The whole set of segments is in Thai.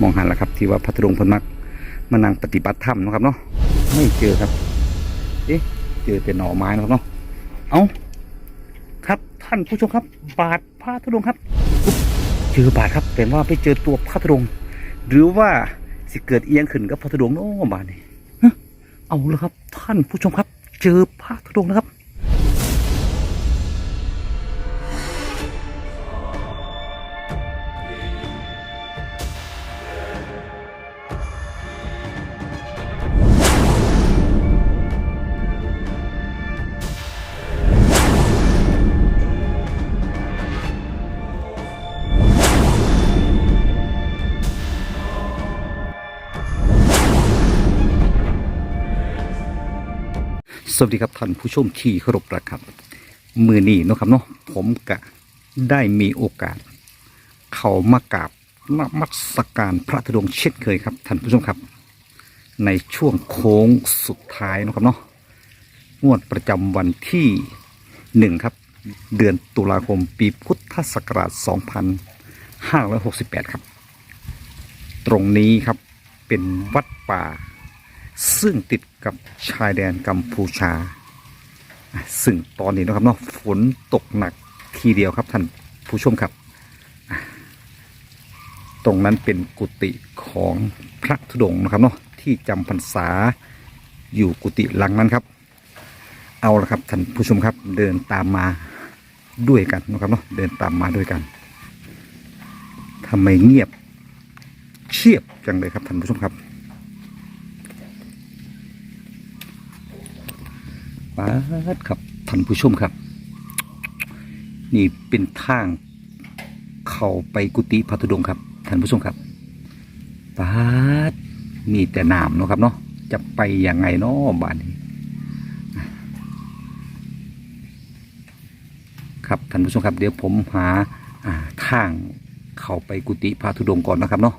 มองหันแล้วครับ ที่ว่าพระธุดงค์พนมักมานั่งปฏิบัติธรรมนะครับเนาะไม่เจอครับ เอ๊ะเจอแต่หน่อไม้นะครับเนาะเอาครับท่านผู้ชมครับ บาทพระธุดงค์ครับเจอบาทครับแต่ว่าไม่เจอตัวพระธุดงค์หรือว่าสิเกิดเอียงขึ้นกับพระธุดงค์เนาะบาทนี่เอาแล้วครับ ท่านผู้ชมครับ เจอพระธุดงค์นะครับ สวัสดีครับท่านผู้ชมที่เคารพนะครับ มือนี้เนาะครับเนาะผมกะได้มีโอกาส เข้ามากราบนมัสการพระธุดงค์เช่นเคยครับท่านผู้ชมครับ ในช่วงโค้งสุดท้ายเนาะครับเนาะงวดประจำวันที่หนึ่งครับ เดือนตุลาคมปีพุทธศักราช 2568 ครับ ตรงนี้ครับเป็นวัดป่า ซึ่งติดกับชายแดนกัมพูชา ซึ่งตอนนี้นะครับเนาะฝนตกหนักทีเดียวครับท่านผู้ชมครับ ตรงนั้นเป็นกุฏิของพระธุดงนะครับเนาะที่จำพรรษาอยู่กุฏิหลังนั้นครับ เอาละครับท่านผู้ชมครับเดินตามมาด้วยกันนะครับเนาะเดินตามมาด้วยกันทำไมเงียบเชียบจังเลยครับท่านผู้ชมครับ ปาดครับท่านผู้ชมครับ นี่เป็นทาง เข้าไปกุฏิพระธุดงครับท่านผู้ชมครับปาดมีแต่น้ำเนาะครับเนาะจะไปยังไงเนาะบ้านนี้ครับท่านผู้ชมครับ เดี๋ยวผมหาทางเข้าไปกุฏิพระธุดงก่อนนะครับเนาะ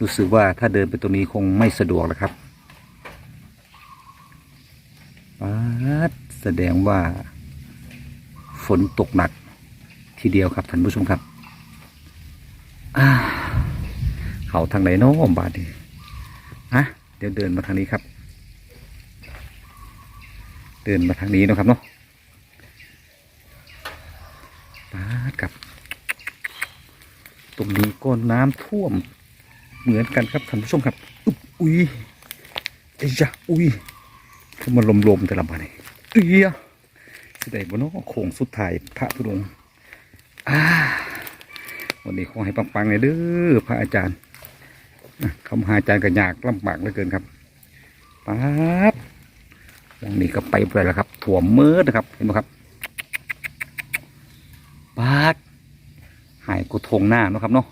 รู้สึกว่าถ้าเดินไปตรงนี้คงไม่สะดวกแล้วครับ ป๊าด แสดงว่าฝนตกหนักทีเดียวครับท่านผู้ชมครับเขาทางไหนเน้อบาดนี้อะเดี๋ยวเดินมาทางนี้ครับ เดินมาทางนี้นะครับเนาะปาดครับ ตรงนี้ก็น้ำท่วม เหมือนกันครับท่านผู้ชมครับอุ๊บอุ้ยเอ้ยจ้ะอุ้ยคือมันลมๆแต่ละบาดนี่ เอียสิได้บนน้อโค้งสุดท้ายพระธุดงค์อ่าวันนี้ขอให้ปังๆเลยเด้อพระอาจารย์คำหาอาจารย์ก็ยากลำบากเหลือเกินครับปั๊บอย่างนี้ก็ไปไปแล้วครับถั่วมืดนะครับเห็นไหมครับป๊ดหายกุทงหน้านะครับเนาะ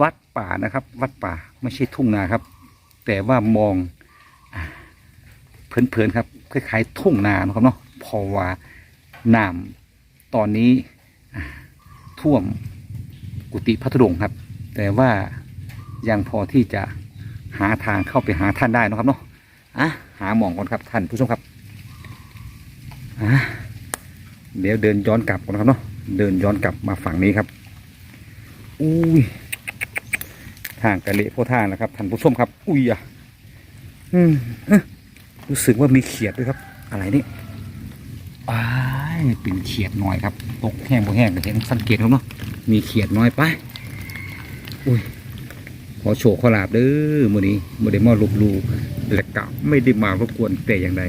วัดป่านะครับ วัดป่าไม่ใช่ทุ่งนาครับ แต่ว่ามอง เพลินๆครับคล้ายๆทุ่งนานะครับเนาะพราะว่าน้ำตอนนี้ท่วมกุฏิพระธุดงค์ครับ แต่ว่ายังพอที่จะหาทางเข้าไปหาท่านได้นะครับเนาะอะหาหมองก่อนครับท่านผู้ชมครับอะเดี๋ยวเดินย้อนกลับก่อนครับเนาะเดินย้อนกลับมาฝั่งนี้ครับอุ้ยทางกะเละโพทานะครับท่านผู้ชมครับ อุ้ยอะอืมเอ๊ะ รู้สึกว่ามีเขียดด้วยครับ อะไรนี่อ้ายเป็นเขียดน้อยครับตกแห้งบ่แห้งเห็นสังเกตครับเนาะมีเขียดน้อยไปอุ้ยขอโชว์ขอลาบเด้อมื้อนี้บ่ได้มาลบลูและกะไม่ได้มารบกวนแต่อย่างใด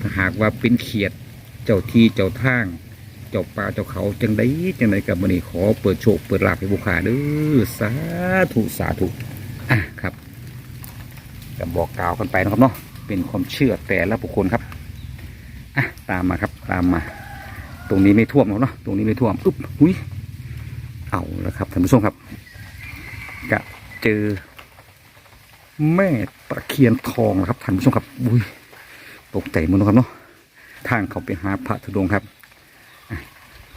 ถ้าหากว่าเป็นเขียดเจ้าที่เจ้าทาง เจ้าป่าเจ้าเขาจังไดจังไดกับมื้อนี้ขอเปิดโชคเปิดลาบให้บุคคาเด้อสาธุสาธุอะครับก็บอกกล่าวกันไปนะครับเนาะ เป็นความเชื่อแต่ละบุคคลครับอะตามมาครับตามมา ตรงนี้ไม่ท่วมหรอกเนาะตรงนี้ไม่ท่วมอุ๊บหุยเอาแล้วครับท่านผู้ชมครับกะเจอ แม่ตะเคียนทองนะครับท่านผู้ชมครับอุ้ยตกใจมดแล้วครับเนาะทางเขาไปหาพระธุดงค์ครับอ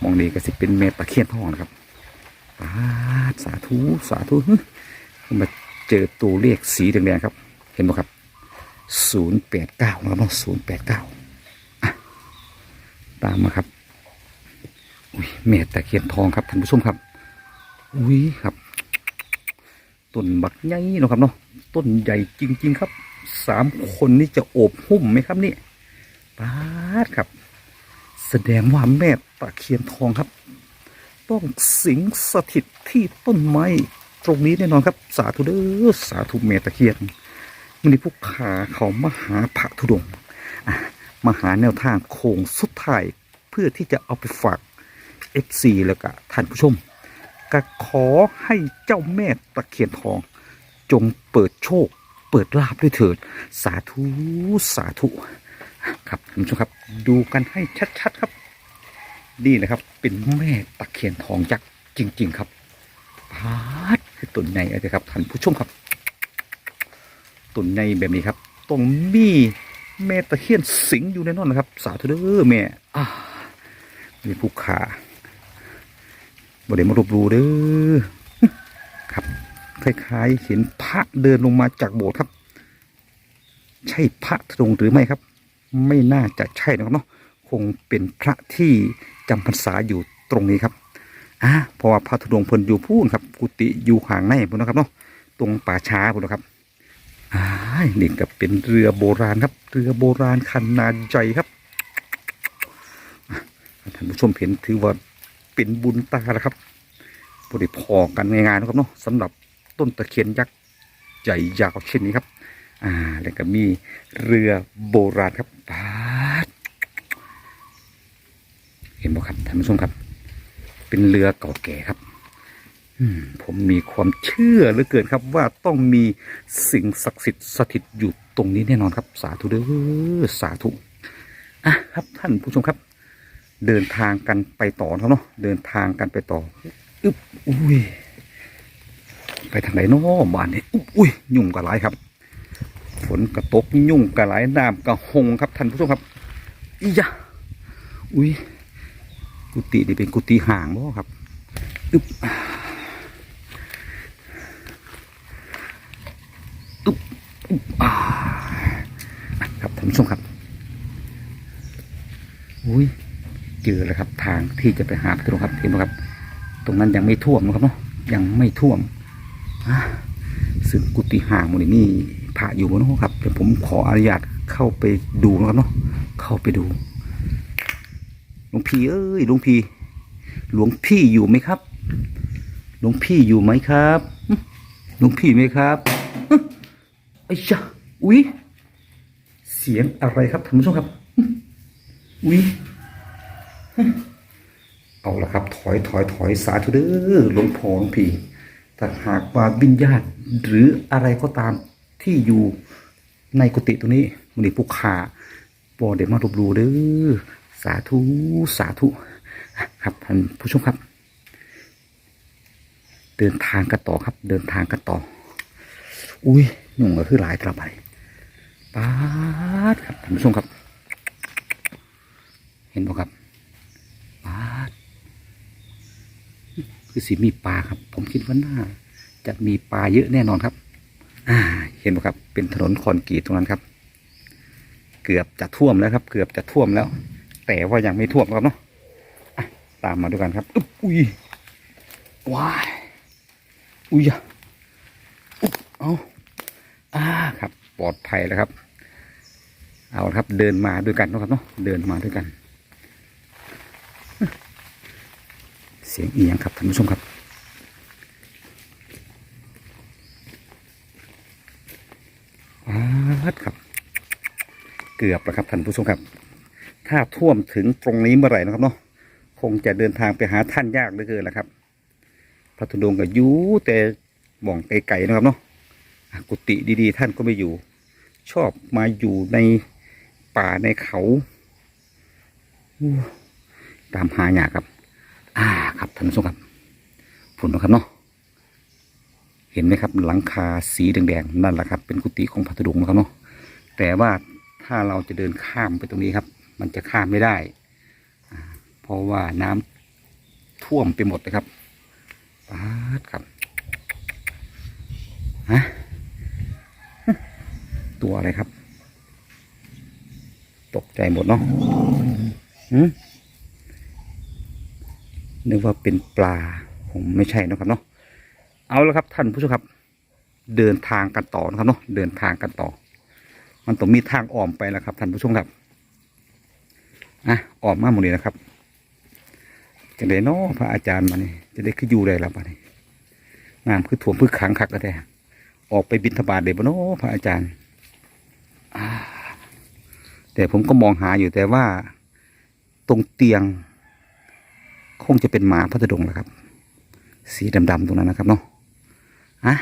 มองนี้ก็สิเป็นแม่ตะเคียนทองนะครับปาสาธุสาธุมาเจอตัวเลขสีแดงๆครับ เห็นไหมครับ ศูนย์แปดเก้านะครับเนาะศูนย์แปดเก้าตามมาครับอุ้ยเมตตะเคียนทองครับท่านผู้ชมครับ อุ้ยครับต้นบักใหญ่นะครับเนาะต้นใหญ่จริง ๆ ครับสามคนนี่จะโอบหุ้มไหมครับนี่ป้าดครับ แสดงว่าแม่ตะเคียนทองครับ ต้องสิงสถิตที่ต้นไม้ตรงนี้แน่นอนครับ สาธุเด้อสาธุแม่ตะเคียน มันนี้พวกขาเขามาหาพระธุดงค์มาหาแนวทางโค้งสุดท้ายเพื่อที่จะเอาไปฝาก FC แล้วก็ท่านผู้ชมก็ขอให้เจ้าแม่ตะเคียนทอง จงเปิดโชค เปิดลาบด้วยเถิด สาธุสาธุครับคุณผู้ชมครับ ดูกันให้ชัดๆครับ นี่นะครับ เป็นแม่ตะเคียนทองยักษ์จริง ๆ ครับพาดคือต้นในอะไรครับท่านผู้ชมครับ ต้นในแบบนี้ครับตรงมีแม่ตะเคียนสิงอยู่แน่นอนนะครับ สาธุเด้อแม่อ่ามีผู้ขาบไดมารบหลูเด้อครับคล้ายๆเห็นพระเดินลงมาจากโบสถ์ครับ ใช่พระธุดงหรือไม่ครับ ไม่น่าจะใช่นะครับเนาะคงเป็นพระที่จำพรรษาอยู่ตรงนี้ครับอ่าเพราะว่าพระธุดงค์เพิ่นอยู่พูนครับ กุฏิอยู่ห่างในพุ่นนะครับเนาะตรงป่าช้าพุ่นนะครับ นี่ก็เป็นเรือโบราณครับ เรือโบราณขนาดใหญ่ครับท่านผู้ชมเห็นถือว่าเป็นบุญตาแล้วครับบริพอกันง่ายๆนะครับเนาะสำหรับต้นตะเคียนยักษ์ใหญ่ยาวเช่นนี้ครับ อ่า แล้วก็มีเรือโบราณครับปาดเห็นไหมครับท่านผู้ชมครับ เป็นเรือเก่าแก่ครับ ผมมีความเชื่อเหลือเกินครับว่าต้องมีสิ่งศักดิ์สิทธิ์สถิตอยู่ตรงนี้แน่นอนครับ สาธุเด้อสาธุอะครับท่านผู้ชมครับ เดินทางกันไปต่อครับเนาะเดินทางกันไปต่ออึ๊บอุ้ยไปทางไหนเนาะบ้านนี้อุ๊บอุ้ยยุ่งกับไรครับ ฝนกระตกยุ่งกระไหลน้ำกระหงครับท่านผู้ชมครับอียะอุ้ยกุฏินี่เป็นกุฏิห่างบ่ครับอึบอึบอึบอ่า ครับท่านผู้ชมครับอุ้ยเจอแล้วครับ ทางที่จะไปหาพระธงค์ครับเห็นไหมครับ ตรงนั้นยังไม่ท่วมนะครับเนาะยังไม่ท่วมอ่าซึ่งกุฏิห่างหมันนี่พระอยู่บนห้องครับเดี๋ยวผมขออนุญาตเข้าไปดูนะครับเนาะเข้าไปดูหลวงพี่เอ้ยหลวงพี่หลวงพี่อยู่ไหมครับหลวงพี่อยู่ไหมครับหลวงพี่ไหมครับ ไอ้ยะอุ๊ย เสียงอะไรครับท่านผู้ชมครับ อุ๊ย เอาละครับ ถอยถอยถอยสาธุเด้อหลวงพ่อหลวงพี่ถ้าหากว่าวิญญาณหรืออะไรก็ตามที่อยู่ในกุฏิตรงนี้มันนี่ผู้ขาบอเดมาลบหลูเด้อสาธุสาธุครับท่านผู้ชมครับ เดินทางกันต่อครับ เดินทางกันต่อ อุ้ย นุ่งก็คือหลายตระบายป้าดครับท่านผู้ชมครับ เห็นบ่ครับปาดคือสีมีปลาครับ ผมคิดว่าน่าจะมีปลาเยอะแน่นอนครับ อ่า เห็นไหมครับ เป็นถนนคอนกรีตตรงนั้นครับ เกือบจะท่วมแล้วครับ เกือบจะท่วมแล้ว แต่ว่ายังไม่ท่วมครับเนาะตามมาด้วยกันครับอุ๊บอุ้ยว้ายอุ้ยอะอุ๊บเอา อ่าครับ ปลอดภัยแล้วครับ เอาครับ เดินมาด้วยกันนะครับเนาะเดินมาด้วยกัน เสียงเอียงครับท่านผู้ชมครับอาดครับ เกือบแล้วครับท่านผู้ชมครับ ถ้าท่วมถึงตรงนี้เมื่อไหร่นะครับเนาะคงจะเดินทางไปหาท่านยากเหลือเกินแล้วครับพระธุดงค์ก็อยู่แต่บ่องไกลๆนะครับเนาะ กุฏิดีๆ ท่านก็ไม่อยู่ ชอบมาอยู่ในป่าในเขา ตามหาอยาครับ อ่าครับท่านผู้ชมครับผลนะครับเนาะเห็นไหมครับ หลังคาสีแดงๆนั่นแหละครับ เป็นกุฏิของพระธุดงค์นะครับเนาะแต่ว่าถ้าเราจะเดินข้ามไปตรงนี้ครับ มันจะข้ามไม่ได้ เพราะว่าน้ำท่วมไปหมดเลยครับปาดครับฮะ ตัวอะไรครับ ตกใจหมดเนาะนึกว่าเป็นปลาคงไม่ใช่นะครับเนาะเอาแล้วครับ ท่านผู้ชมครับ เดินทางกันต่อนะครับเนาะเดินทางกันต่อ มันต้องมีทางอ้อมไปแล้วครับ ท่านผู้ชมครับอะอ้อมมาหมดเลยนะครับจะได้เนาะพระอาจารย์มานี่จะได้ขึ้นอยู่ได้แล้วมานี่งามคือถ่วมพืชขังคักก็ได้ออกไปบินทบาทเดี๋ยวเนาะพระอาจารย์ แต่ผมก็มองหาอยู่แต่ว่าตรงเตียง คงจะเป็นหมาพัทดงแหละครับ สีดำๆตรงนั้นนะครับเนาะอะ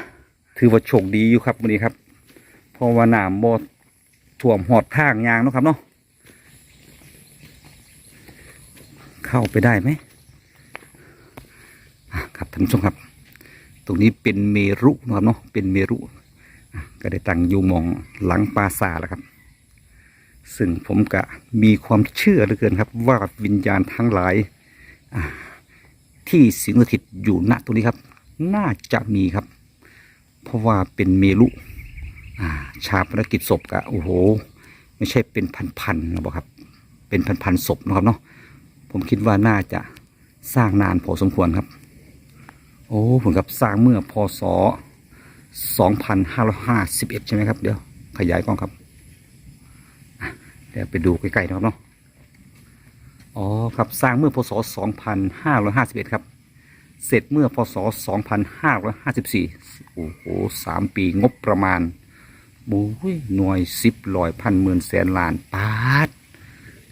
ถือว่าโชคดีอยู่ครับวันนี้ครับเพราะว่าน้ำบ่ท่วมหอดทางยางเนาะครับเนาะเข้าไปได้ไหมครับท่านผู้ชมครับ ตรงนี้เป็นเมรุนะครับเนาะเป็นเมรุ ก็ได้ตั้งอยู่มองหลังปราสาทแล้วครับ ซึ่งผมก็มีความเชื่อเหลือเกินครับ ว่าวิญญาณทั้งหลาย ที่สิงสถิตอยู่ณตรงนี้ครับ น่าจะมีครับ เพราะว่าเป็นเมรุชาปนกิจศพกะโอ้โห ไม่ใช่เป็นพันๆนะบอกครับ เป็นพันๆศพนะครับเนาะผมคิดว่าน่าจะสร้างนานพอสมควรครับ โอ้ผมกับสร้างเมื่อพศ 2551 ใช่ไหมครับ เดี๋ยวขยายกล้องครับ เดี๋ยวไปดูใกล้ๆนะครับเนาะ อ๋อครับสร้างเมื่อพศ 2551 ครับ เสร็จเมื่อพศ 2554 โอ้โหสามปีงบประมาณโอ้ยหน่วยสิบลอยพันหมื่นแสนล้านปาด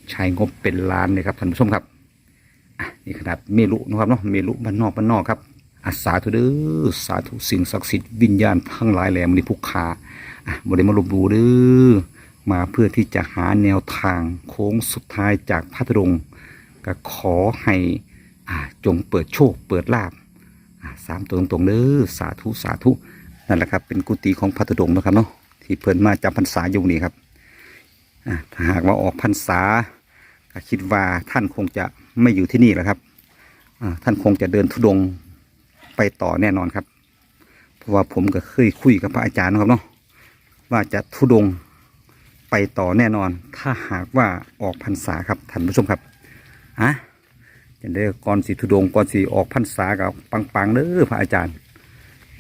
ใช้งบเป็นล้านเลยครับท่านผู้ชมครับอะนี่ขนาดเมลุนะครับเนาะเมลุบ้านนอกบ้านนอกครับ อาสาธุเด้อสาธุสิ่งศักดิ์สิทธิ์วิญญาณทั้งหลายแหล่มนิพุกขาอะบริมาลบดูเด้อมาเพื่อที่จะหาแนวทางโค้งสุดท้ายจากพัทรงค์ก็ขอให้อ่าจงเปิดโชคเปิดลาบสามตัวตรงๆเด้อสาธุสาธุนั่นแหละครับ เป็นกุฏิของพระธุดงค์นะครับเนาะที่เพิ่นมาจำพรรษาอยู่นี่ครับถ้าหากว่าออกพรรษาก็คิดว่าท่านคงจะไม่อยู่ที่นี่แล้วครับท่านคงจะเดินธุดงค์ ไปต่อแน่นอนครับ เพราะว่าผมก็เคยคุยกับพระอาจารย์นะครับเนาะว่าจะธุดงไปต่อแน่นอน ถ้าหากว่าออกพรรษาครับท่านผู้ชมครับอะจะได้ก่อนสีทุดงก่อนสีออกพรรษากับปังๆเด้อพระอาจารย์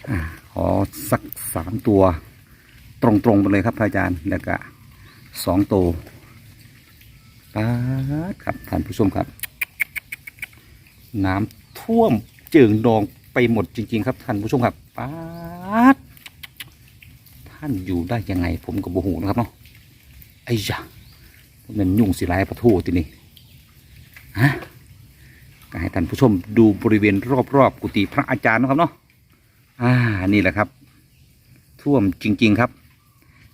อาขอสักสามตัว ตรงๆไปเลยครับพระอาจารย์แล้วก็สองตัวป๊าดครับท่านผู้ชมครับ น้ำท่วมเจิงดอง ไปหมดจริง ๆ ครับท่านผู้ชมครับป๊าดท่านอยู่ได้ยังไง ผมก็บหูนะครับเนาะไอ้ยะมันยุ่งสิไรประทูทีนี้ฮะก็ให้ท่านผู้ชมดูบริเวณรอบๆกุฏิพระอาจารย์นะครับเนาะอ่านี่แหละครับ ท่วมจริง ๆครับ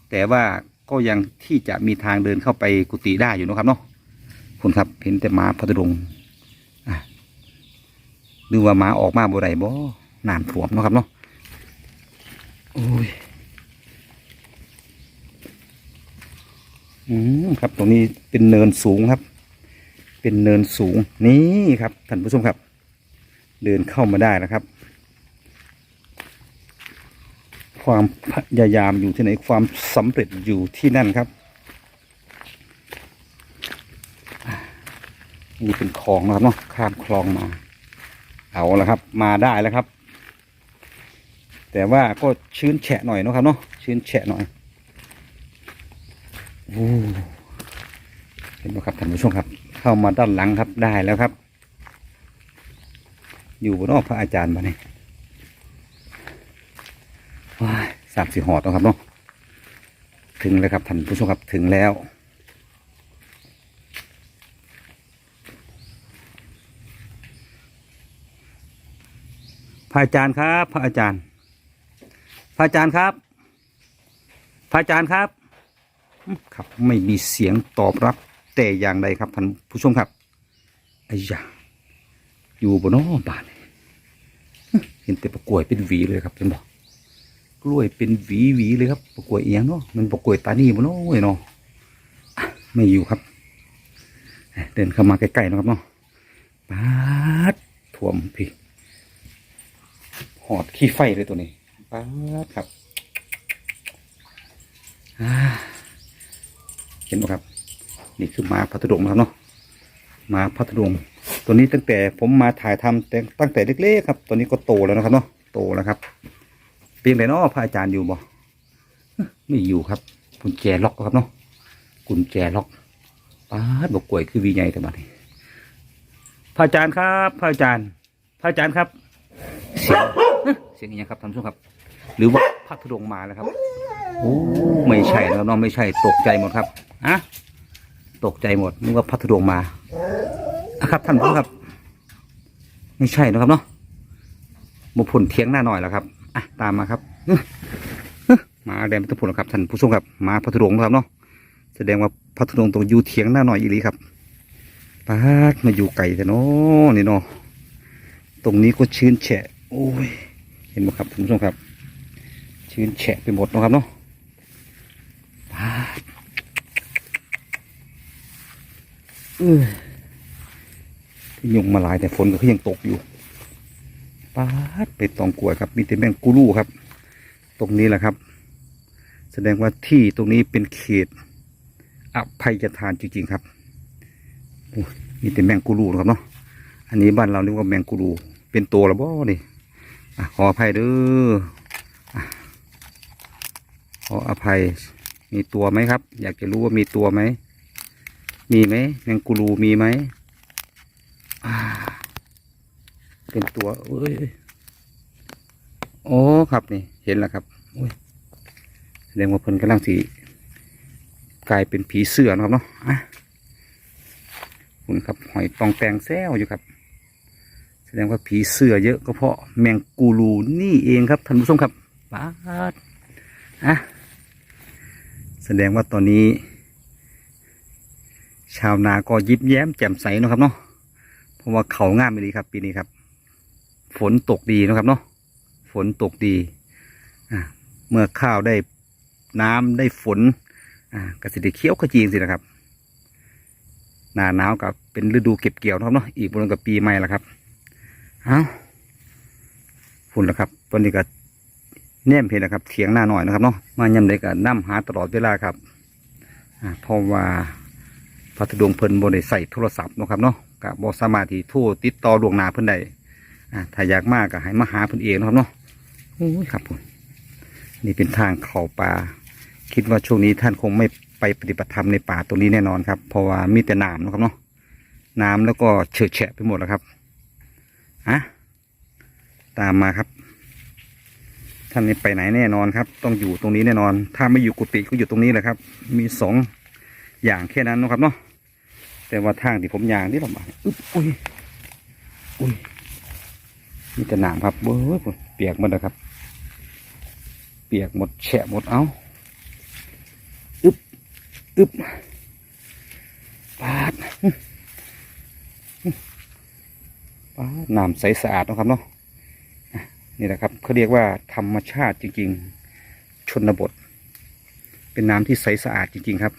แต่ว่าก็ยังที่จะมีทางเดินเข้าไปกุฏิได้อยู่นะครับเนาะคุณครับเห็นแต่หมาพัทดงอะ ดูว่าหมาออกมาบ่ไรบ่น้ำท่วมเนาะครับเนาะโอ้ยอืมครับตรงนี้เป็นเนินสูงครับ เป็นเนินสูงนี่ครับท่านผู้ชมครับ เดินเข้ามาได้นะครับ ความพยายามอยู่ที่ไหนความสำเร็จอยู่ที่นั่นครับนี่เป็นคลองนะครับเนาะข้ามคลองมา เอาละครับ มาได้แล้วครับ แต่ว่าก็ชื้นแฉะหน่อยนะครับเนาะชื้นแฉะหน่อยโอ้เห็นไหมครับท่านผู้ชมครับ เข้ามาด้านหลังครับได้แล้วครับ อยู่บนนอกพระอาจารย์มาเนี่ยว้าสามสี่หอดแล้วครับเนาะถึงแล้วครับท่านผู้ชมครับถึงแล้ว พระอาจารย์ครับ พระอาจารย์ พระอาจารย์ครับ พระอาจารย์ครับ ครับไม่มีเสียงตอบรับ แต่อย่างใดครับท่านผู้ชมครับไอ้ยาอยู่บนน้อบ้านเห็นแต่ปลากล้วยเป็นหวีเลยครับเห็นบอกกล้วยเป็นหวีหวีเลยครับปลากล้วยเอียงเนาะมันปลากล้วยตานีบนน้อเนาะอะไม่อยู่ครับ เดินเข้ามาใกล้ๆนะครับเนาะปาดท่วมพี่ หอดขี้ไฟเลยตัวนี้ปาดครับเห็นไหมครับ นี่คือหมาพัทดงนะครับเนาะหมาพัทดงตัวนี้ตั้งแต่ผมมาถ่ายทำแต่ตั้งแต่เล็กๆครับ ตัวนี้ก็โตแล้วนะครับเนาะโตแล้วครับเพียงแต่เนาะพระอาจารย์อยู่บ่ไม่อยู่ครับกุญแจล็อกครับเนาะกุญแจล็อกป้าบอกกล้วยคือวีใหญ่แต่บัดนี้พระอาจารย์ครับ พระอาจารย์ พระอาจารย์ครับ สียงเสียงอย่างครับท่านผู้ชมครับ หรือว่าพระธุดงมาแล้วครับโอ้ไม่ใช่นะครับน้องไม่ใช่ตกใจหมดครับอะตกใจหมดนึกว่าพระธุดงมาอะครับท่านผู้ชมครับ ไม่ใช่นะครับเนาะมาผลเทียงหน้าหน่อยแล้วครับอะตามมาครับมาแดงพัทผลครับท่านผู้ชมครับมาพระธุดงค์นะครับเนาะแสดงว่าพระธุดงตรงอยู่เทียงหน้าหน่อยอีหลีครับปาดมาอยู่ไก่แต่เนาะนี่เนาะตรงนี้ก็ชื้นแฉะโอ้ย ห็นไหมครับท่านผู้ชมครับ ชื้นแฉะไปหมดนะครับเนาะป้าเออที่ยุงมาหลายแต่ฝนก็ยังตกอยู่ปาดไปตองกล้วยครับมีแต่แมงกูรูครับ ตรงนี้แหละครับ แสดงว่าที่ตรงนี้เป็นเขตอภัยทานจริงๆครับมีแต่แมงกูรูนะครับเนาะอันนี้บ้านเราเรียกว่าแมงกูรูเป็นตัวละบ่นี่อะ ขออภัยด้ออะขออภัย มีตัวไหมครับ อยากจะรู้ว่ามีตัวไหม มีไหมแมงกูรูมีไหมเป็นตัวเอ้ยโอ้ครับนี่ เห็นแล้วครับโอ้ยแสดงว่าเพิ่นกำลังสีกลายเป็นผีเสื้อนะครับเนาะอะคุณครับหอยตองแตงแซวอยู่ครับ แสดงว่าผีเสื้อเยอะก็เพราะแมงกูรูนี่เองครับท่านผู้ชมครับปาดอะแสดงว่าตอนนี้ ชาวนาก็ยิ้มแย้มแจ่มใสนะครับเนาะเพราะว่าเขางามเลยครับ ปีนี้ครับ ฝนตกดีนะครับเนาะฝนตกดีเมื่อข้าวได้น้ำได้ฝนอ่ากสิได้เคี้ยวขจีสินะครับ หนาหนาวกับเป็นฤดูเก็บเกี่ยวนะครับเนาะอีกบนกับปีใหม่ละครับ เอาฝุ่นแล้วครับตอนนี้ก็แนมเพลนะครับเถียงหน้าหน่อยนะครับเนาะมายำได้ก็นั่หาตลอดเวลาครับอ่าเพราะว่าพัทดวงเพิ่นบนได้ใส่โทรศัพท์นะครับเนาะกับบอสมาที่โทรติดต่อดวงนาเพิ่นได้อ่าถ้าอยากมากก็ให้มาหาเพิ่นเองนะครับเนาะโอ้ยครับผมนี่เป็นทางเข้าป่าคิดว่าช่วงนี้ท่านคงไม่ไปปฏิบัติธรรมในป่าตรงนี้แน่นอนครับ เพราะว่ามีแต่น้ำนะครับเนาะน้ำแล้วก็เฉอะแฉะไปหมดแล้วครับ อะตามมาครับ ท่านนี้ไปไหนแน่นอนครับ ต้องอยู่ตรงนี้แน่นอน ถ้าไม่อยู่กุฏิก็อยู่ตรงนี้แหละครับ มีสองอย่างแค่นั้นนะครับเนาะแต่ว่าทางที่ผมยางที่ลำบากอึ๊บอุ้ยอุ้ยมีแต่หนามครับเบ้ยเปียกหมดแล้วครับ เปียกหมดแฉะหมดเอาอึ๊บอึ๊บปาด น้ำใสสะอาดนะครับเนาะนี่แหละครับเขาเรียกว่าธรรมชาติจริง ๆ ชนบท เป็นน้ำที่ใสสะอาดจริง ๆ ครับ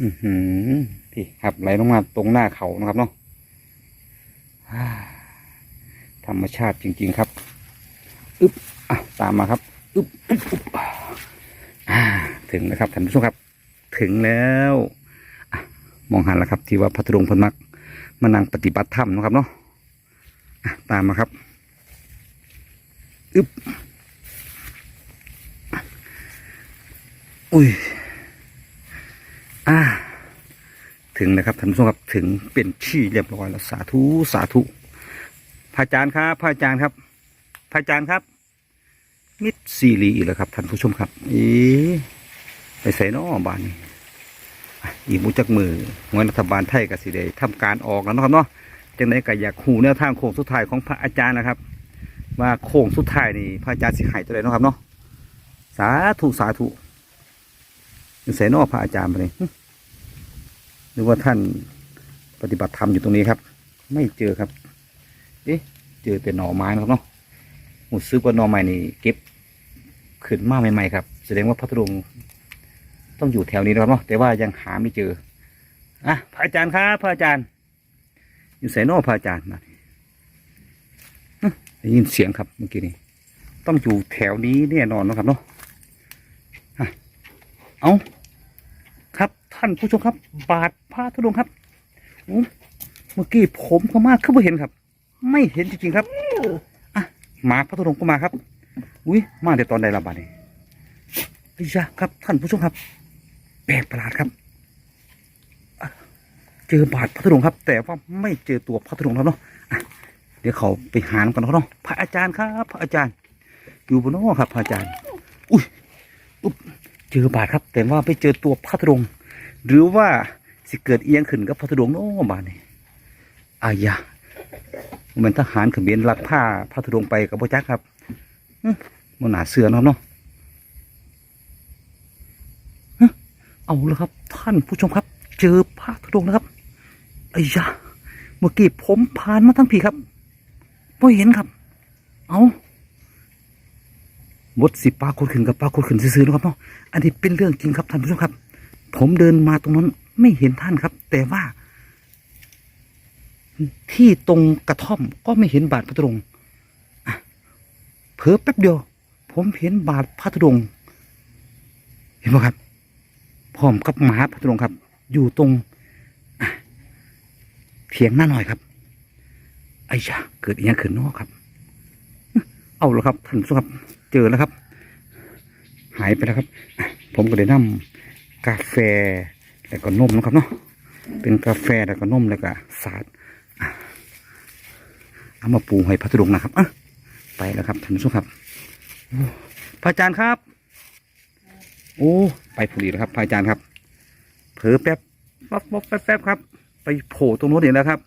อือหือพี่ครับไหลลงมาตรงหน้าเขานะครับเนาะธรรมชาติจริง ๆ ครับอึ๊บอะตามมาครับอึ๊บอึ๊บอึ๊บถึงแล้วครับท่านผู้ชมครับ ถึงแล้วอมองหันแล้วครับ ที่ว่าพัทลุงพนมักมานั่งปฏิบัติธรรมนะครับเนาะ ตามมาครับอึบอุ้ยอ่าถึงนะครับท่านผู้ชมครับถึงเป็นที่เรียบร้อยแล้วสาธุสาธุพระอาจารย์ครับพระอาจารย์ครับพระอาจารย์ครับ มิดซีรีอีกแล้วครับท่านผู้ชมครับอ๊ะไปใส่นอบานอีมุจักมือหน่วยรัฐบาลไทยกับสิได้ทำการออกแล้วนะครับเนาะ จังไดก็อยากหูแนวทางโค้งสุดท้ายของพระอาจารย์นะครับ ว่าโค้งสุดท้ายนี่พระอาจารย์สิหายตัวใดเนะครับเนาะสาธุสาธุอยู่ใส่นอพระอาจารย์ไปเลยหรือว่าท่านปฏิบัติธรรมอยู่ตรงนี้ครับ ไม่เจอครับ เอ๊ะ เจอแต่หน่อไม้นะครับเนาะหมดซื้อว่าหน่อไม้นี่เก็บขึ้นมาใหม่ๆครับ แสดงว่าพัทลุดงต้องอยู่แถวนี้นะครับเนาะแต่ว่ายังหาไม่เจออะพระอาจารย์ครับพระอาจารย์ อยู่ไสนอพระอาจารย์นะได้ยินเสียงครับเมื่อกี้นี้ต้องอยู่แถวนี้แน่นอนนะครับเนาะเอาครับท่านผู้ชมครับ บาทพระธุดงค์ครับโอ้เมื่อกี้ผมเข้ามาคือไม่เห็นครับ ไม่เห็นจริงๆครับอะหมาพระธุดงก็มาครับ อุ้ยมาแต่ตอนใดละบาดนี้ไอ้ยะครับ ท่านผู้ชมครับแปลกประหลาดครับ เจอบาทพระธุดงค์ครับ แต่ว่าไม่เจอตัวพระธุดงค์ครับเนาะเดี๋ยวเขาไปหากันเขาเนาะพระอาจารย์ครับพระอาจารย์ อยู่บนนอกครับพระอาจารย์ อุ้ยอุ๊บเจอบาทครับ แต่ว่าไม่เจอตัวพระธุดงค์หรือว่าสิเกิดเอียงขึ้นกับพระธุดงค์เนาะบาดนี้อายะมันทหารเขมรลักผ้าพระธุดงค์ไปกับพระจักครับมันหนาเสือเนาะเนาะเอาละครับ ท่านผู้ชมครับ เจอพระธุดงค์นะครับ อ้ยะเมื่อกี้ผมผ่านมาทั้งผีครับไม่เห็นครับ เอาบทสิปรากฏขึ้นกับปรากฏขึ้นซื่อๆนะครับเนาะอันนี้เป็นเรื่องจริงครับท่านผู้ชมครับ ผมเดินมาตรงนั้นไม่เห็นท่านครับ แต่ว่า ที่ตรงกระท่อมก็ไม่เห็นบาทพระธุดงค์อะเผลอแป๊บเดียว ผมเห็นบาทพระธุดงค์เห็นไหมครับพร้อมกับหมาพระธุดงค์ครับ อยู่ตรง เถียงหน้าหน่อยครับไอ้ชาเกิดอีกอย่างขึ้นนอกครับ เอาแล้วครับท่านผู้ชมครับ เจอแล้วครับ หายไปแล้วครับ ผมก็ได้นำกาแฟแล้วก็นมนะครับเนาะเป็นกาแฟแล้วก็นมแล้วก็สาดเอามาปรุงให้พระธุดงนะครับอะไปแล้วครับท่านผู้ชมครับพระอาจารย์ครับ โอ้ ไปผลีแล้วครับพระอาจารย์ครับเผลอแป๊บป๊บป๊บแป๊บแป๊บครับ ไปโผล่ตรงโน้นเห็นแล้วครับ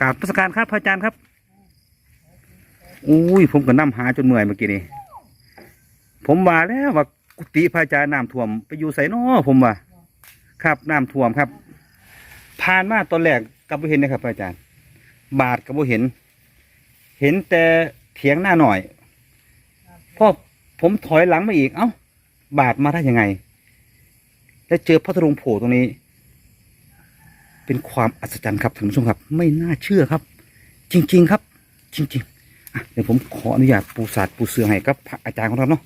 กราบประสการครับพระอาจารย์ครับอุ้ยผมก็นั่หาจนเมื่อยเมื่อกี้นี้ผมว่าแล้วว่ากุฏิพระอาจารย์น้ำท่วม ไปอยู่ใส่นอผมว่าครับน้ำท่วมครับ ผ่านมาตอนแรกกับบ่เห็นนะครับพระอาจารย์ บาทกับบ่เห็น เห็นแต่เถียงหน้าหน่อยพอผมถอยหลังมาอีก เอ้า บาทมาได้ยังไง แล้วเจอพระธรุงโผล่ตรงนี้ เป็นความอัศจรรย์ครับท่านผู้ชมครับ ไม่น่าเชื่อครับ จริง ๆครับ จริงๆอะเดี๋ยวผมขออนุญาตปูศาสตร์ปูเสือให้กับพระอาจารย์ของเราเนาะ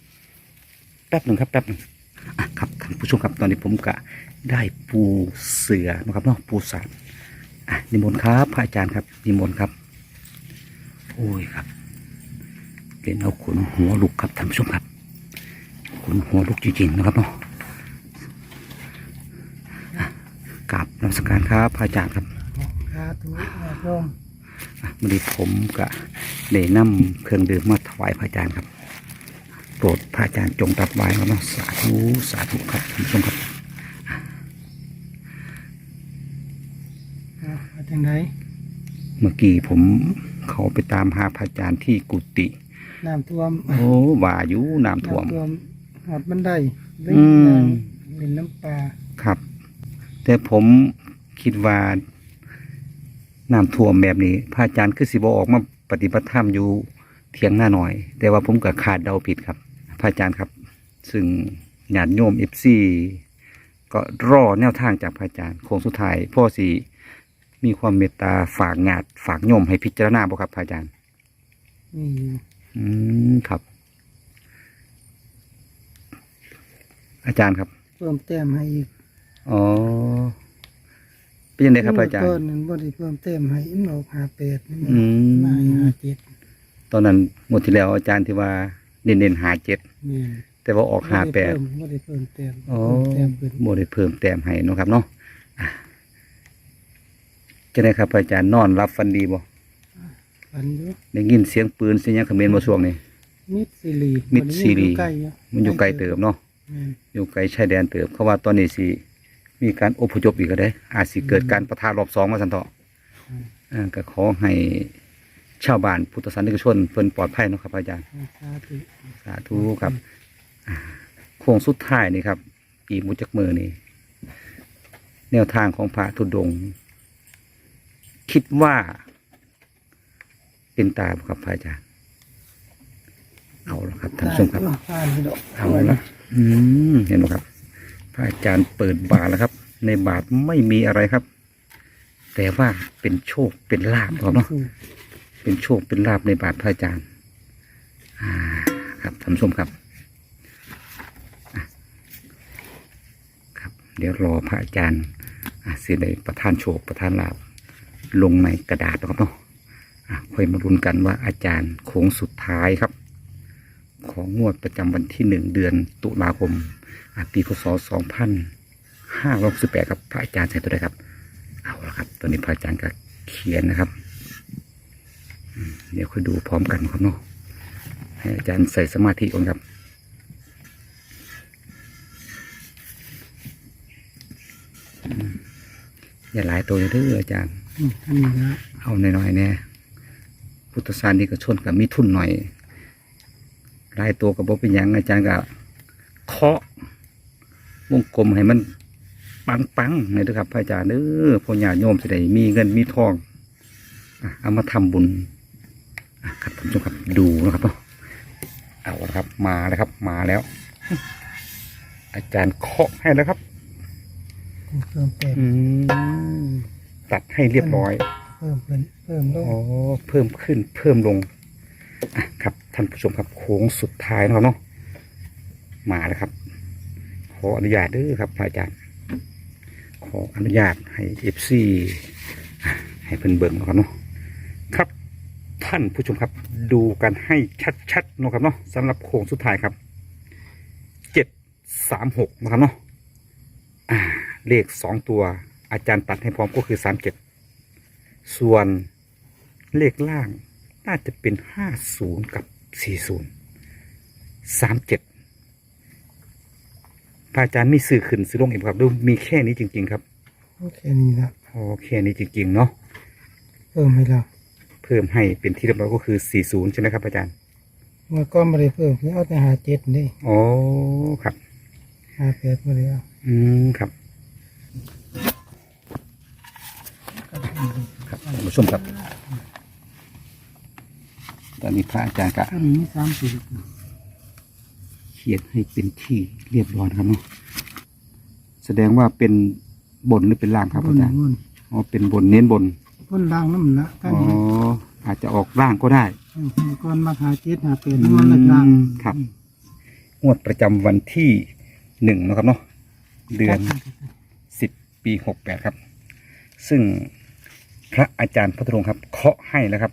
แป๊บหนึ่งครับแป๊บหนึ่งอะครับท่านผู้ชมครับตอนนี้ผมก็ได้ปูเสือนะครับเนาะปูศาสตร์อะนิมนต์ครับพระอาจารย์ครับนิมนต์ครับ โอ้ยครับเป็นเอาขนหัวลุกครับท่านผู้ชมครับขนหัวลุกจริงๆนะครับเนาะ กราบนมัสการครับพระอาจารย์ครับสาธุญาติโยมอะวันนี้ผมก็ได้นำเครื่องดื่มมาถวายพระอาจารย์ครับ โปรดพระอาจารย์จงรับไว้ครับเนาะสาธุสาธุครับท่านผู้ชมครับเอามาจังไหนเมื่อกี้ผมเขาไปตามหาพระอาจารย์ที่กุฏิน้ำท่วม โอ้ว่าอยู่น้ำท่วมน้ำท่วมหอดบันไดเล่นอืม น้ำเล่นน้ำปลา ครับ แต่ผมคิดว่าน้ำท่วมแบบนี้พระอาจารย์คือสิบออกมาปฏิบัติธรรมอยู่เทียงหน้าหน่อย แต่ว่าผมก็ขาดเดาผิดครับ พระอาจารย์ครับ ซึ่งญาติโยมเอฟซีก็รอแนวทางจากพระอาจารย์โค้งสุดท้ายพ่อสีมีความเมตตาฝากญาติฝากโยมให้พิจารณาบ่ครับพระอาจารย์มีอยู่อืมครับ อาจารย์ครับ เพิ่มแต้มให้อีก อ๋อเป็นยังไงครับพระอาจารย์เพิ่มหนึ่งบ่ได้เพิ่มแต้มให้อินออกหาแปดนี่อืม มาให้หาเจ็ดตอนนั้นหมดที่แล้วอาจารย์ที่ว่าเน้นเน้นหาเจ็ดนี่แต่ว่าออกหาแปดบ่ได้เพิ่มแต้มอ๋อเพิ่มแต้มขึ้นโมได้เพิ่มแต้มให้เนาะครับเนาะอะจะได้ครับอาจารย์นอนรับฟันดีบ่ฝันอยู่ได้ยินเสียงปืนเสียงหยังเขมรมาช่วงนี้ มิดซีรีมิดซีรีอยู่ใกล้อยู่มันอยู่ไกลเติบเนาะ แม่นอยู่ไกลชายแดนเติบเขาว่าตอนนี้สิ มีการอพยพอีกก็ได้ อาจสิเกิดการประทะรอบสองมาสันเถาะอ่าก็ขอให้ชาวบ้านพุทธศาสนิกชนเพิ่นปลอดภัยเนาะครับอาจารย์ สาธุสาธุครับอ่าโค้งสุดท้ายนี่ครับ อีกมุจักมือนี่แนวทางของพระธุดงค์คิดว่า เป็นตาบ่ครับพระอาจารย์เอาละครับท่านผู้ชมครับผ่านดอก เอาละอืมเห็นไหมครับ พระอาจารย์เปิดบาทแล้วครับ ในบาทไม่มีอะไรครับ แต่ว่าเป็นโชคเป็นลาบครับเนาะเป็นโชคเป็นลาบในบาทพระอาจารย์อ่าครับท่านผู้ชมครับอะครับ เดี๋ยวรอพระอาจารย์อะเสียใดประทานโชคประทานลาบลงในกระดาษนะครับเนาะอะค่อยมาลุ้นกันว่าอาจารย์โค้งสุดท้ายครับ ของงวดประจำวันที่หนึ่งเดือนตุลาคมอ่า ปีพศสองพันห้าร้อยสิบแปดครับพระอาจารย์ใช้ตัวใดครับ เอาละครับตอนนี้พระอาจารย์ก็เขียนนะครับอืมเดี๋ยวค่อยดูพร้อมกันครับเนาะให้อาจารย์ใส่สมาธิก่อนครับอย่าหลายตัวเลยเด้ออาจารย์อืมอันนี้ละเอาหน่อยๆเนี่ยพุทธศาสนิกชนกับมีทุนหน่อยหลายตัวกับบ่เป็นหยังอาจารย์ก็ เคาะวงกลมให้มันปังๆเลยนะครับพระอาจารย์เด้อพ่อญาติโยมจะได้มีเงินมีทองอะเอามาทำบุญอะครับท่านผู้ชมครับดูนะครับเนาะเอาละครับมาแล้วครับ มาแล้ว อาจารย์เคาะให้แล้วครับเพิ่มเต็มอืมตัดให้เรียบร้อย เพิ่มเพิ่มเพิ่มลงอ๋อเพิ่มขึ้นเพิ่มลงอะครับท่านผู้ชมครับโค้งสุดท้ายแล้วเนาะ มาแล้วครับ ขออนุญาตด้อครับพระอาจารย์ ขออนุญาตให้เอฟซีให้เพิ่นเบิ่งเนาะครับเนาะครับ ท่านผู้ชมครับ ดูกันให้ชัดๆเนาะครับเนาะสำหรับโค้งสุดท้ายครับเจ็ดสามหกนะครับเนาะอ่า เลขสองตัว อาจารย์ตัดให้พร้อมก็คือสามเจ็ดส่วนเลขล่างน่าจะเป็นห้าศูนย์กับสี่ศูนย์สามเจ็ด พระอาจารย์มีสื่อขึ้นสื่อลงเองครับดูมีแค่นี้จริง ๆ ครับโอเคนี่ละโอแค่นี้จริง ๆ เนาะเพิ่มให้เราเพิ่มให้เป็นที่เรียบร้อยก็คือสี่ศูนย์ใช่ไหมครับอาจารย์เมื่อก้อนไม่ได้เพิ่มนี่เอาแต่หาเจ็ดนี่อ๋อครับหาแปดไม่ได้เอาอืมครับครับท่านผู้ชมครับ ตอนนี้พระอาจารย์ก็อันนี้สามสิบเขียนให้เป็นที่เรียบร้อยนะครับเนาะแสดงว่าเป็นบนหรือเป็นล่างครับบอานจารย์บนอ๋อเป็นบนเน้นบนบนล่างน้ำหนักกันอ๋ออาจจะออกล่างก็ได้ก้อนมาหาเจ็ดหาแปดน้ำมันละล่างครับงวดประจำวันที่หนึ่งนะครับเนาะเดือนสิบปีหกแปดครับ ซึ่งพระอาจารย์พัทรงค์ครับ เคาะให้แล้วครับ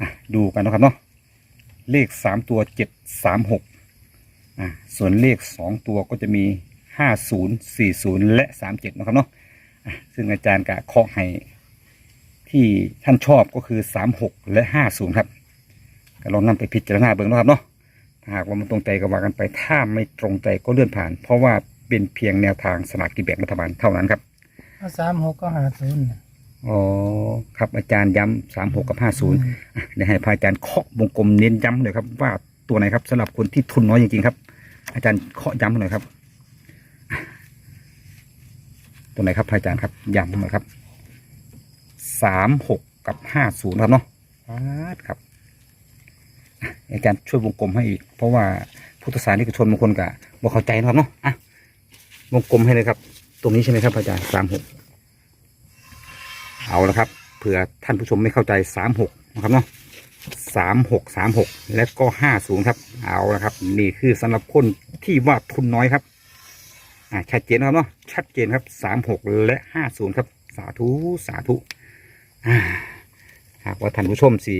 อะดูกันนะครับเนาะเลขสามตัวเจ็ดสามหกอะ ส่วนเลขสองตัวก็จะมีห้าศูนย์สี่ศูนย์และสามเจ็ดนะครับเนาะอะซึ่งอาจารย์กะเคาะให้ที่ท่านชอบก็คือสามหกและห้าศูนย์ครับก็ลองนำไปพิจารณาเบิ่งเนาะครับเนาะถ้าหากว่ามันตรงใจก็ว่ากันไปถ้าไม่ตรงใจก็เลื่อนผ่าน เพราะว่าเป็นเพียงแนวทางสลากกินแบ่งรัฐบาลเท่านั้นครับเอาสามหกก็หาศูนย์น่ะอ๋อครับอาจารย์ย้ำสามหกกับห้าศูนย์เดี๋ยวให้พระอาจารย์เคาะวงกลมเน้นย้ำเลยครับว่าตัวไหนครับสำหรับคนที่ทุนน้อยจริงๆครับ อาจารย์เคาะย้ำหน่อยครับ ตัวไหนครับอาจารย์ครับย้ำหน่อยครับสามหกกับห้าศูนย์ครับเนาะครับอาจารย์ช่วยวงกลมให้อีก เพราะว่าพุทธศาสนิกชนบางคนก็บอกเข้าใจนะครับเนาะอะวงกลมให้เลยครับ ตรงนี้ใช่ไหมครับอาจารย์สามหกเอาละครับเผื่อท่านผู้ชมไม่เข้าใจสามหกนะครับเนาะ สามหกสามหกและก็ห้าศูนย์ครับ เอาละครับ นี่คือสำหรับคนที่ว่าทุนน้อยครับ อ่าชัดเจนครับเนาะชัดเจนครับสามหกและห้าศูนย์ครับ สาธุสาธุอ่าหากว่าท่านผู้ชมสิ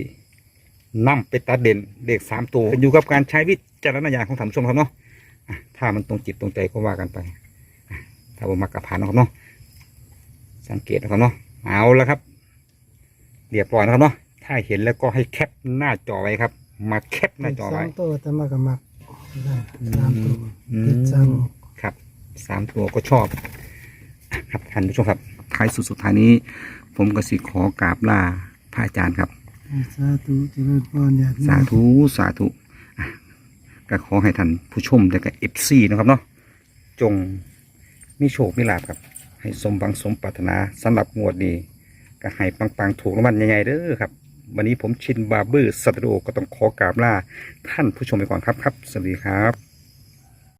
นำไปตัดเด่นเลขสามตัวอยู่กับการใช้วิจารณญาณของท่านผู้ชมครับเนาะอะถ้ามันตรงจิตตรงใจก็ว่ากันไปถ้าบ่มักกะผ่านนะครับเนาะสังเกตนะครับเนาะเอาแล้วครับเรียบร้อยนะครับเนาะ ถ้าเห็นแล้วก็ให้แคปหน้าจอไว้ครับ มาแคปหน้าจอสาไว้มตัวแต่มากับมักสามตัวอืเจ็ดสามมหกครับสามตัวก็ชอบอะครับท่านผู้ชมครับ ท้ายสุดสุดท้ายนี้ ผมก็สิขอกราบลาพระอาจารย์ครับ สาธุเจริญพรญาติโยมสาธุ สาธุอะก็ขอให้ท่านผู้ชมและก็เอฟซีนะครับเนาะจงมีโชคมีลาภครับ ให้สมบังสมปรารถนาสำหรับงวดนี้ก็ให้ปังๆ ถูกรางวัลใหญ่ๆเด้อครับ วันนี้ผมชินบาร์เบอร์สตูดิโอก็ต้องขอกราบลาท่านผู้ชมไปก่อนครับครับ สวัสดีครับ